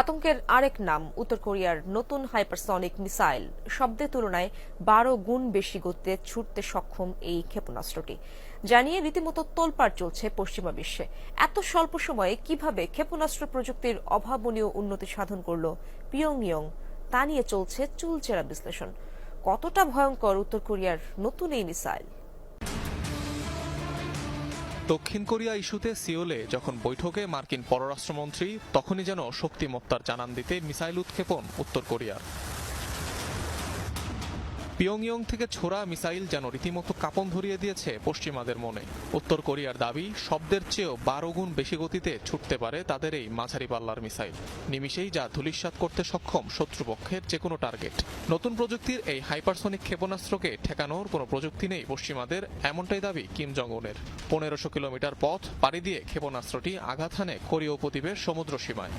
আতঙ্কের আরেক নাম, উত্তর কোরিয়ার নতুন হাইপারসনিক মিসাইল। শব্দের তুলনায় বারো গুণ বেশি গতিতে ছুটতে সক্ষম এই ক্ষেপণাস্ত্রটি। জানিয়ে রীতিমতো তোলপাড় চলছে পশ্চিমা বিশ্বে। এত স্বল্প সময়ে কীভাবে ক্ষেপণাস্ত্র প্রযুক্তির অভাবনীয় উন্নতি সাধন করল পিয়ংইয়ং, তা নিয়ে চলছে চুলচেরা বিশ্লেষণ। কতটা ভয়ঙ্কর উত্তর কোরিয়ার নতুন এই মিসাইল? দক্ষিণ কোরিয়া ইস্যুতে সিওলে যখন বৈঠকে মার্কিন পররাষ্ট্রমন্ত্রী, তখনই যেন শক্তিমত্তার জানান দিতে মিসাইল উৎক্ষেপণ উত্তর কোরিয়ার। পিয়ংইয়ং থেকে ছোড়া মিসাইল যেন রীতিমতো কাঁপন ধরিয়ে দিয়েছে পশ্চিমাদের মনে। উত্তর কোরিয়ার দাবি, শব্দের চেয়েও বারো গুণ বেশি গতিতে ছুটতে পারে তাদের এই মাঝারি পাল্লার মিসাইল। নিমিষেই যা ধূলিসাৎ করতে সক্ষম শত্রুপক্ষের যে কোনো টার্গেট। নতুন প্রযুক্তির এই হাইপারসনিক ক্ষেপণাস্ত্রকে ঠেকানোর কোনো প্রযুক্তি নেই পশ্চিমাদের, এমনটাই দাবি কিম জং উনের পনেরোশো কিলোমিটার পথ পাড়ি দিয়ে ক্ষেপণাস্ত্রটি আঘাত হানে কোরীয় উপদ্বীপের সমুদ্র সীমায়।